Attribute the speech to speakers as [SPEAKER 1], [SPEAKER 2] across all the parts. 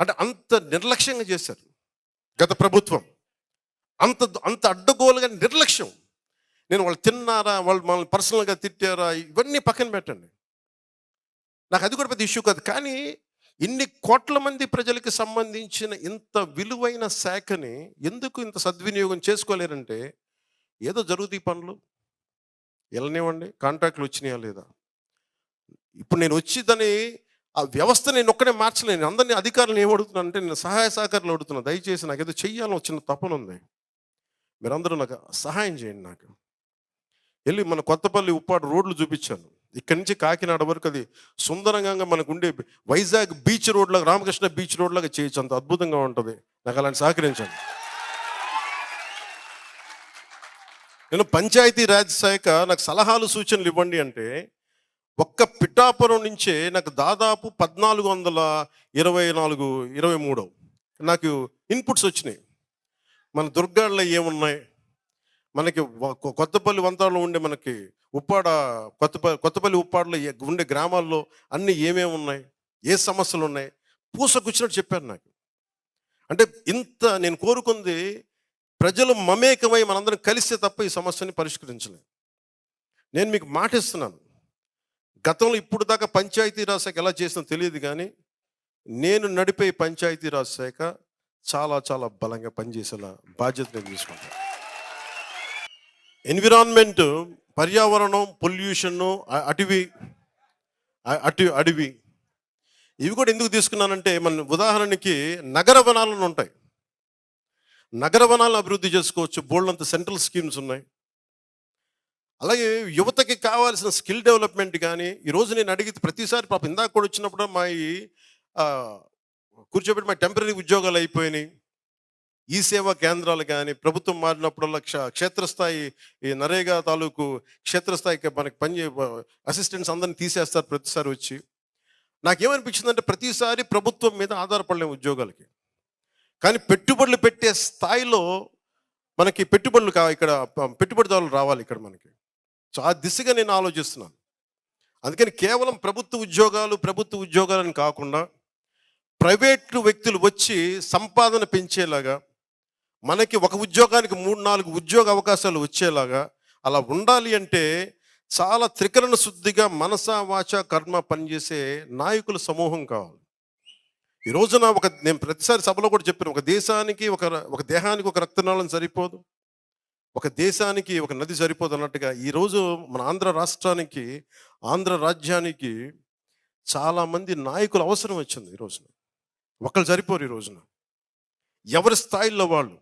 [SPEAKER 1] అంటే అంత నిర్లక్ష్యంగా చేశారు గత ప్రభుత్వం. అంత అంత అడ్డగోలుగా నిర్లక్ష్యం. నేను వాళ్ళు తిన్నారా వాళ్ళు మనల్ని పర్సనల్గా తిట్టారా ఇవన్నీ పక్కన పెట్టండి. నాకు అది కూడా పెద్ద ఇష్యూ కాదు. కానీ ఇన్ని కోట్ల మంది ప్రజలకి సంబంధించిన ఇంత విలువైన శాఖని ఎందుకు ఇంత సద్వినియోగం చేసుకోలేరంటే ఏదో జరుగుతాయి పనులు. వెళ్ళనివ్వండి కాంట్రాక్ట్లు వచ్చినాయా లేదా? ఇప్పుడు నేను వచ్చి దాన్ని ఆ వ్యవస్థ నేను ఒక్కడే మార్చలేను. అందరినీ అధికారులను ఏమడుగుతున్నాను అంటే నేను సహాయ సహకారాలు అడుగుతున్నాను దయచేసి నాకు ఏదో చెయ్యాలని వచ్చిన తపన ఉంది. మీరందరూ నాకు సహాయం చేయండి నాకు. వెళ్ళి మన కొత్తపల్లి ఉప్పాడు రోడ్లు చూపించాను. ఇక్కడి నుంచి కాకినాడ వరకు అది సుందరంగా మనకు ఉండే వైజాగ్ బీచ్ రోడ్లాగా రామకృష్ణ బీచ్ రోడ్లాగా చేయొచ్చు. అంత అద్భుతంగా ఉంటుంది. నాకు అలాంటి సహకరించండి. నేను పంచాయతీ రాజ్ శాఖ నాకు సలహాలు సూచనలు ఇవ్వండి అంటే ఒక్క పిఠాపురం నుంచే నాకు దాదాపు పద్నాలుగు వందల ఇరవై నాలుగు ఇరవై మూడు నాకు ఇన్పుట్స్ వచ్చినాయి. మన దుర్గాల్లో ఏమున్నాయి? మనకి కొత్తపల్లి వంతాలో ఉండే మనకి ఉప్పాడ కొత్తపల్లి కొత్తపల్లి ఉప్పాడలో ఉండే గ్రామాల్లో అన్నీ ఏమేమి ఉన్నాయి? ఏ సమస్యలు ఉన్నాయి? పూసకొచ్చినట్టు చెప్పారు నాకు. అంటే ఇంత నేను కోరుకుంది ప్రజలు మమేకమై మనందరం కలిస్తే తప్ప ఈ సమస్యని పరిష్కరించలేం. నేను మీకు మాటిస్తున్నాను. గతంలో ఇప్పుడు దాకా పంచాయతీరాజ్ శాఖ ఎలా చేసిందో తెలియదు కానీ నేను నడిపే పంచాయతీరాజ్ శాఖ చాలా చాలా బలంగా పనిచేసేలా బాధ్యత నేను తీసుకుంటాను ఎన్విరాన్మెంట్ పర్యావరణం పొల్యూషన్ అటవీ అటు అడవి ఇవి కూడా ఎందుకు తీసుకున్నానంటే మన ఉదాహరణకి నగర వనాలను ఉంటాయి. నగర వనాలను అభివృద్ధి చేసుకోవచ్చు. బోల్డంత సెంట్రల్ స్కీమ్స్ ఉన్నాయి. అలాగే యువతకి కావాల్సిన స్కిల్ డెవలప్మెంట్ కానీ ఈరోజు నేను అడిగితే ప్రతిసారి పాప ఇందాక కూడా వచ్చినప్పుడు మా కూర్చోబెట్టి మా టెంపరీ ఉద్యోగాలు అయిపోయినాయి. ఈ సేవా కేంద్రాలు కానీ ప్రభుత్వం మారినప్పుడల్లా క్ష క్షేత్రస్థాయి ఈ నరేగా తాలూకు క్షేత్రస్థాయికి మనకి పని అసిస్టెంట్స్ అందరిని తీసేస్తారు ప్రతిసారి వచ్చి. నాకేమనిపించిందంటే ప్రతిసారి ప్రభుత్వం మీద ఆధారపడలేము ఉద్యోగాలకి. కానీ పెట్టుబడులు పెట్టే స్థాయిలో మనకి పెట్టుబడులు కా ఇక్కడ పెట్టుబడిదారులు రావాలి ఇక్కడ మనకి. సో ఆ దిశగా నేను ఆలోచిస్తున్నాను. అందుకని కేవలం ప్రభుత్వ ఉద్యోగాలు ప్రభుత్వ ఉద్యోగాలని కాకుండా ప్రైవేటు వ్యక్తులు వచ్చి సంపాదన పెంచేలాగా మనకి ఒక ఉద్యోగానికి మూడు నాలుగు ఉద్యోగ అవకాశాలు వచ్చేలాగా అలా ఉండాలి అంటే చాలా త్రికరణ శుద్ధిగా మనస వాచ కర్మ పనిచేసే నాయకుల సమూహం కావాలి. ఈ రోజున ఒక నేను ప్రతిసారి సభలో కూడా చెప్పాను ఒక దేశానికి ఒక ఒక దేహానికి ఒక రక్తనాళం సరిపోదు. ఒక దేశానికి ఒక నది సరిపోదు అన్నట్టుగా ఈరోజు మన ఆంధ్ర రాష్ట్రానికి ఆంధ్ర రాజ్యానికి చాలామంది నాయకులు అవసరం వచ్చింది ఈ రోజున. ఒకళ్ళు సరిపోరు ఈ రోజున. ఎవరి స్థాయిలో వాళ్ళు?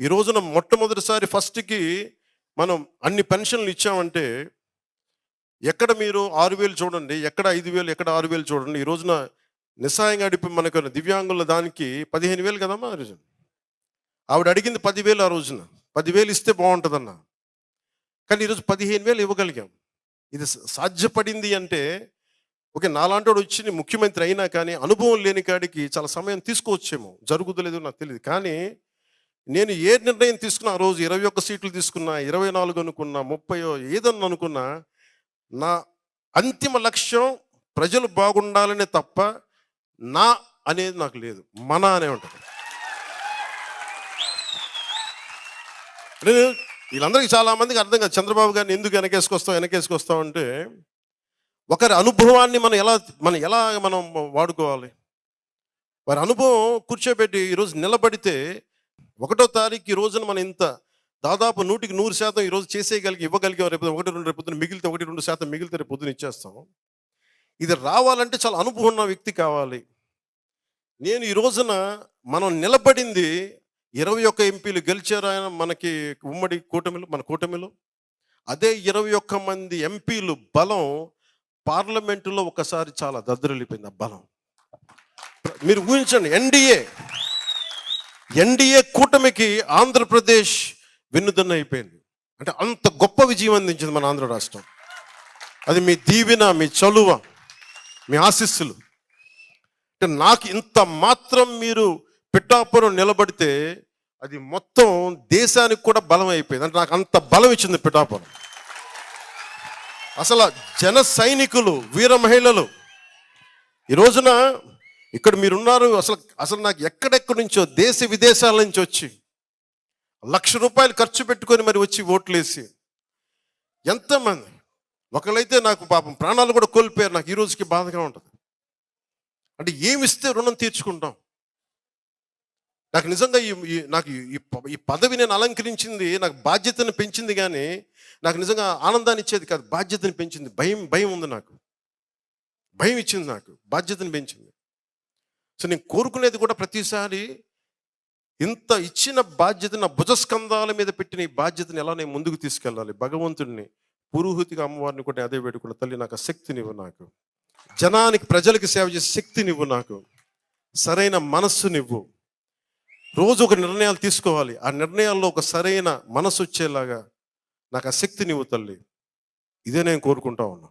[SPEAKER 1] ఈ రోజున మొట్టమొదటిసారి ఫస్ట్కి మనం అన్ని పెన్షన్లు ఇచ్చామంటే ఎక్కడ మీరు ఆరు వేలు చూడండి ఎక్కడ ఐదు వేలు ఎక్కడ ఆరు వేలు చూడండి ఈ రోజున నిస్సాయంగా అడిపి మనకు దివ్యాంగుల దానికి పదిహేను వేలు కదమ్మా ఆ రోజున? ఆవిడ అడిగింది పదివేలు ఆ రోజున. పదివేలు ఇస్తే బాగుంటుందన్న. కానీ ఈరోజు పదిహేను వేలు ఇవ్వగలిగాం. ఇది సాధ్యపడింది అంటే ఓకే నాలాంటోడు వచ్చి ముఖ్యమంత్రి అయినా కానీ అనుభవం లేని కాడికి చాలా సమయం తీసుకోవచ్చేమో. జరుగుతుందో నాకు తెలియదు కానీ నేను ఏ నిర్ణయం తీసుకున్నా ఆ రోజు ఇరవై ఒక్క సీట్లు తీసుకున్నా ఇరవై నాలుగు అనుకున్నా ముప్పయో ఏదన్నా అనుకున్నా నా అంతిమ లక్ష్యం ప్రజలు బాగుండాలనే తప్ప నా అనేది నాకు లేదు. మన అనే ఉంటుంది. అంటే వీళ్ళందరికీ చాలా మందికి అర్థం కాదు. చంద్రబాబు గారిని ఎందుకు వెనకేసుకొస్తాం వెనకేసుకొస్తాం అంటే ఒకరి అనుభవాన్ని మనం ఎలా మనం ఎలా మనం వాడుకోవాలి? వారి అనుభవం కూర్చోబెట్టి ఈరోజు నిలబడితే ఒకటో తారీఖు ఈ రోజున మనం ఇంత దాదాపు నూటికి నూరు శాతం ఈరోజు చేసేయగలిగి ఇవ్వగలిగాం రేపు ఒకటి రెండు రేపు పొద్దున మిగిలితే ఒకటి రెండు శాతం మిగిలితే రేపు పొద్దున ఇచ్చేస్తాం. ఇది రావాలంటే చాలా అనుభవం ఉన్న వ్యక్తి కావాలి. నేను ఈ రోజున మనం నిలబడింది ఇరవై ఒక్క ఎంపీలు గెలిచారు ఆయన మనకి ఉమ్మడి కూటమిలో మన కూటమిలో. అదే ఇరవై ఒక్క మంది ఎంపీలు బలం పార్లమెంటులో ఒకసారి చాలా దద్దరిల్లిపోయింది ఆ బలం. మీరు ఊహించండి ఎన్డీఏ. ఎన్డీఏ కూటమికి ఆంధ్రప్రదేశ్ వెన్నుదన్న అయిపోయింది. అంటే అంత గొప్ప విజయం అందించింది మన ఆంధ్ర రాష్ట్రం. అది మీ దీవెన మీ చలువ మీ ఆశీస్సులు. అంటే నాకు ఇంత మాత్రం మీరు పిఠాపురం నిలబడితే అది మొత్తం దేశానికి కూడా బలం అయిపోయింది. అంటే నాకు అంత బలం ఇచ్చింది పిఠాపురం. అసలు జన సైనికులు వీర మహిళలు ఈ రోజున ఇక్కడ మీరున్నారు అసలు అసలు నాకు ఎక్కడెక్కడి నుంచో దేశ విదేశాల నుంచి వచ్చి లక్ష రూపాయలు ఖర్చు పెట్టుకొని మరి వచ్చి ఓట్లేసి ఎంతమంది ఒకళ్ళైతే నాకు పాపం ప్రాణాలు కూడా కోల్పోయారు నాకు ఈ రోజుకి బాధగా ఉంటుంది. అంటే ఏమి ఇస్తే రుణం తీర్చుకుంటాం. నాకు నిజంగా ఈ నాకు ఈ- ప- ఈ పదవి నేను అలంకరించింది నాకు బాధ్యతను పెంచింది కానీ నాకు నిజంగా ఆనందాన్ని ఇచ్చేది కాదు బాధ్యతను పెంచింది. భయం భయం ఉంది నాకు. భయం ఇచ్చింది నాకు బాధ్యతను పెంచింది. సో నేను కోరుకునేది కూడా ప్రతిసారి ఇంత ఇచ్చిన బాధ్యత నా భుజస్కంధాల మీద పెట్టిన ఈ బాధ్యతను ఎలా నేను ముందుకు తీసుకెళ్ళాలి? భగవంతుడిని పురోహితిగా అమ్మవారిని కూడా అదే పెట్టుకున్న తల్లి నాకు ఆ శక్తినివ్వు నాకు. జనానికి ప్రజలకు సేవ చేసే శక్తినివ్వు నాకు. సరైన మనస్సునివ్వు. రోజు ఒక నిర్ణయాలు తీసుకోవాలి. ఆ నిర్ణయాల్లో ఒక సరైన మనసు వచ్చేలాగా నాకు ఆ శక్తినివ్వు తల్లి. ఇదే నేను కోరుకుంటా ఉన్నాను.